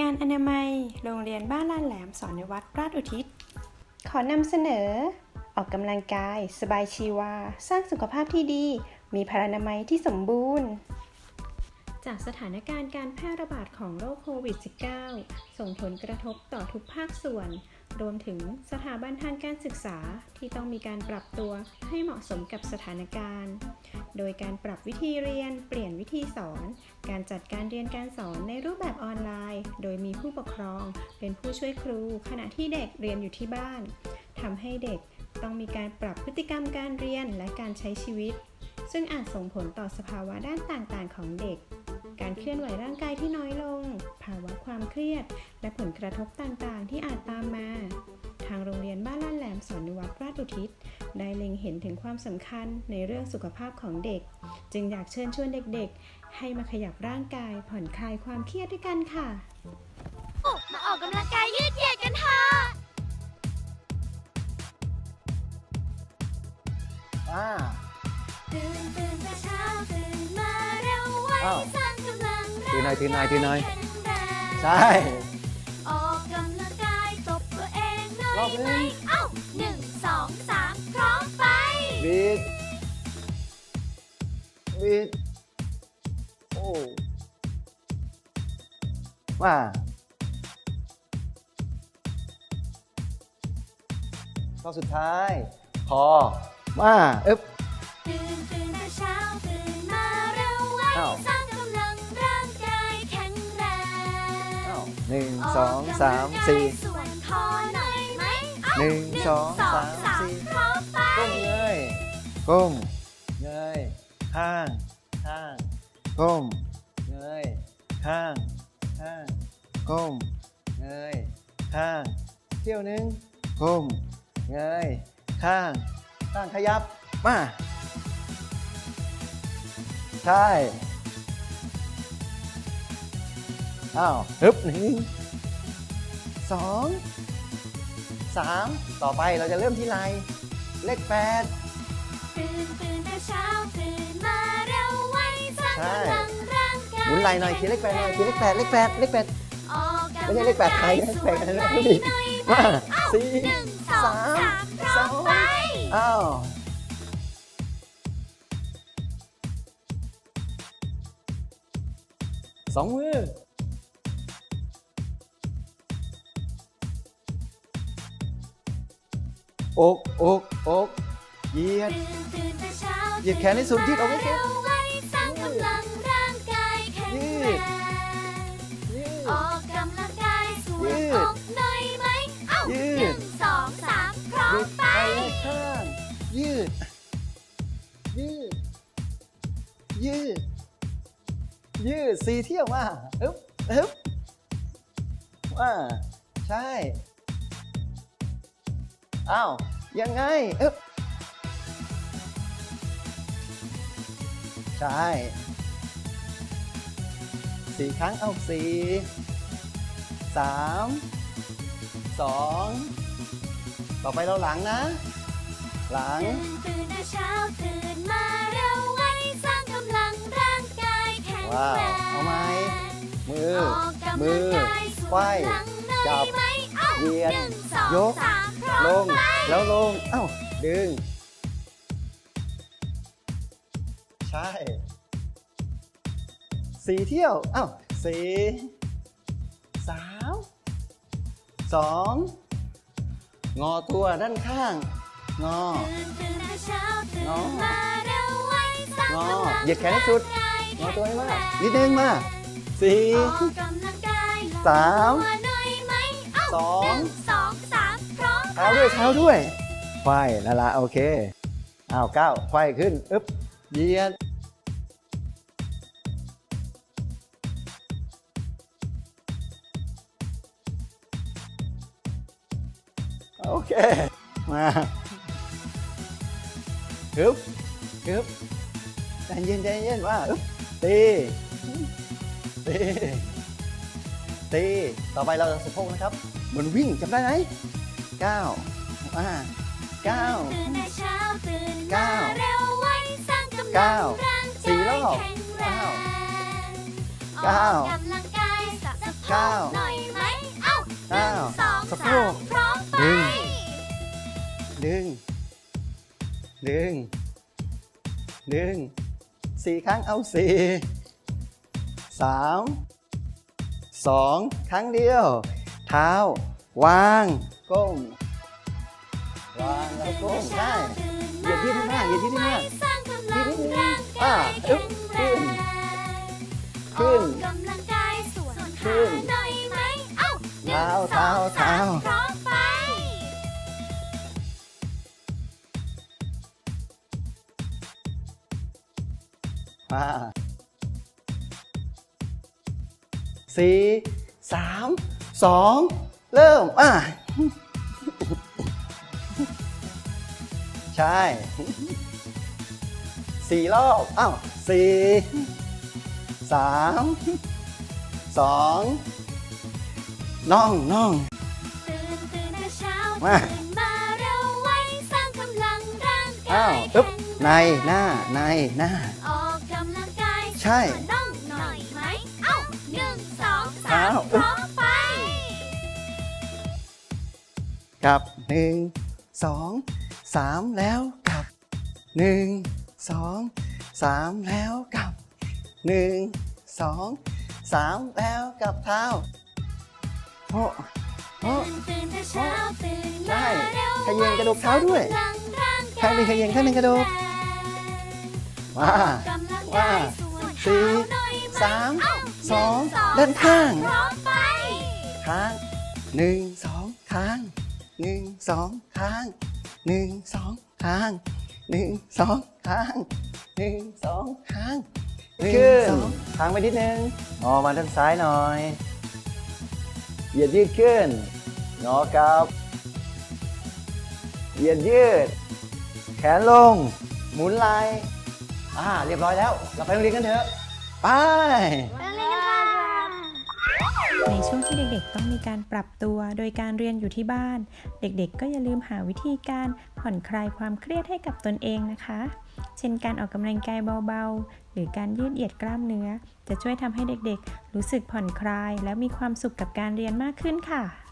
งานอนามัย โรงเรียนบ้านลาดแหลมสอนในวัดราชอุทิศ ขอนำเสนอ ออกกำลังกาย สบายชีวา สร้างสุขภาพที่ดี มีพลานามัยที่สมบูรณ์ จากสถานการณ์การแพร่ระบาดของโรคโควิด -19 ส่งผลกระทบต่อทุกภาคส่วน รวมถึงสถาบันทางการศึกษาที่ต้องมีการปรับตัวให้เหมาะสมกับสถานการณ์ โดยการปรับวิธีเรียน เปลี่ยนวิธีสอน การจัดการเรียนการสอนในรูปแบบออนไลน์ โดยมีผู้ปกครอง เป็นผู้ช่วยครู ขณะที่เด็กเรียนอยู่ที่บ้านทำให้เด็กต้องมีการปรับพฤติกรรมการเรียนและการใช้ชีวิต ซึ่งอาจส่งผลต่อสภาวะด้านต่างๆ ของเด็ก การเคลื่อนไหวร่างกายที่น้อยลง ภาวะความเครียด และผลกระทบต่างๆ ที่อาจตามมา ทางโรงเรียนบ้านล้านแหลมสอนนุวัตรราชอุทิศ ได้เล็งเห็นถึงความสำคัญในเรื่องสุขภาพของเด็ก จึงอยากเชิญชวนเด็กๆ ให้มาขยับร่างกายผ่อนคลายความเครียดด้วยกันค่ะมาออกกำลังกายยืดเหยียดกันเถอะอ่าตื่นตื่นแต่เช้าตื่นมาเร็วไว้อ้าวสร้างกำลังตื่นหน่อยตื่นหน่อยตื่นหน่อยแข็งแรงใช่ออกกำลังกายตบตัวเองหน่อยรอบหนึ่งไหมเอ้าหนึ่งสอง บิด บิด โอ้ว่าข้อสุดท้ายคอมาอึ๊บตื่นตื่นแต่เช้าตื่นมาเร็วไว้อ้าวสร้างกำลังร่างกายแข็งแรงอ้าวหนึ่งกสองสามกำลังกยสี่ส่วนคอหน่อยไหมเอ้าหนึ่งสองสามสี่พร้อมไปก้มเงย ก้มเงยข้างข้างก้มเงยข้างข้างก้มเงยข้างเที่ยวหนึงก้มเงยข้างข้างขยับมาใช่อ้าวฮึบหนึ่งสองสามต่อไปเราจะเริ่มที่ไหลเลขแปด ตื่นตื่นแต่เช้าตื่นมาเร็วไว้สร้างใช่กำลังร่างกายหมุนไหลหน่อยทีเลขแปดหน่อยทีเลขแปดเลขแปดเลขแปดออกกำไม่ลังใช่เลขแปดไทยนะเลขแปดกันนะพี่มาสี่หนึ่งสองสามพร้อสอมงไป อ้าว สองมือ อกอกอก เหยียดตื่นตื่นแต่เช้าเหยียดแขนให้สุดยืดออกไว้สิเร็วไว้สร้างกำลังร่างกายแข็งยืแรดงยืดออกกำลังกายส่วยืนดอกหน่อยไหมเอ้ายืดหนึ่งสองสามพร้อมไปข้างยืด ยืด ยืด ยืดสีเที่ยวมาอึ๊บอึ๊บว่าใช่ อ้าว ยังไงอึ๊บ ใช่สี่ครั้งเอาสี่สามสองต่อไปเราหลังนะ หลัง ตื่นตื่นแต่เช้าตื่นมาเร็วไว้สร้างกำลังร่างกายแข็งว้าวแรงเอาไหมมือ ออกกำมืลังอกายส่วนไขว้หลังหน่อยจับไหมเอ้าเหยียดหนึ่งสองยก สามพร้อมลงไปแล้วลง เอ้า ดึง ใช่ สี่เที่ยวเอ้าสี่สามสองงอตัวด้านข้าง งอ ตื่นตื่นแต่เช้าตื่งอนมาเร็วไว้สร้างงอกำลังเหยียดแขนให้สุดร่างกายงอตัวให้มากแข็งนิดนึงมาสี่ออกกำลังกายสามลงตัวหน่อยไหมเอ้าสอง หนึ่งสองสามพร้อม เท้าด้วยเท้าด้วยไขว้นั่นละโอเค อ้าวก้าวไขว้ขึ้น อึ๊บ เยียดโอเค มาฮึบฮึบใจเย็นใจเย็นว่าตีตีตีต่อไปเราจะสะโพกนะครับ เหมือนวิ่งจำได้ไหมเก้าอ่าเก้า เก้างร่างสี่กายรอบแข็งแรงเก้าออกกำลังกายสะโพเก้าหน่อยไหมเอ้าหนึ่เก้างสองสะโพสากมพร้อมไปดึงดึงดึงดึงสี่ครั้งเอาสี่สามสองครั้งเดียว เท้า วางก้มวางแล้วก้มได้เหยียดยืดให้มากเหยียดยืดให้มากสร้าง กำลังยืดให้ร่างอ่ากายอึ๊แข็บงแรขึ้นงขึ้นออกกำลังกายส่วนขึ้ขาน หน่อยไหม เอ้าหนึ่งเท้าสองเท้าสามเท้าพร้อมไป ห้าสี่สามสองเริ่ม อะ ใช่ สี่รอบ อ้าวสี่สามสองน่องน่องตื่นตื่นแต่เช้ามาตื่นมาเร็วไว้สร้างกำลังร่างกาอ้าวยอึ๊บในหน้าในหน้า ออกกำลังกายใช่ขอน่องหน่อยไหมเอ้าหนึ่งสองสาอ้ามวพร้อมไป กลับหนึ่งสองสามแล้วกลับหนึ่ง สองสามแล้วกลับหนึ่งสองสามแล้วกลับเท้าโอ้โอ้ตื่นแต่เช้าตื่นได้มาเร็วขยี้กระดูกเท้าด้วยสร้างกำลังร่างกาข้างหนึ่งขยี้ข้างหนึ่งกระดูกว่าออกำลังกายส่วนสี่เท้าหน่อยไหสามเอ้สองหนึ่ด้านข้าง พร้อมไปค้างหนึ่งสองค้างหนึ่งสองค้างหนึ่งสองค้าง หนึ่งสองค้างหนึ่งสองค้างหนึ่งขึ้นสองค้างไปนิดนึงงอมาด้านซ้ายหน่อยเหยียดยืดขึ้นงอกลับเหยียดยืด แขนลง หมุนไหล่อ่าเรียบร้อยแล้ว เราไปโรงเรียนกันเถอะ ไปใน ช่วงที่เด็กๆ ต้องมีการปรับตัวโดยการเรียนอยู่ที่บ้าน เด็กๆ ก็อย่าลืมหาวิธีการผ่อนคลายความเครียดให้กับตนเองนะคะ เช่นการออกกำลังกายเบาๆ หรือการยืดเหยียดกล้ามเนื้อ จะช่วยทำให้เด็กๆ รู้สึกผ่อนคลาย และมีความสุขกับการเรียนมากขึ้นค่ะ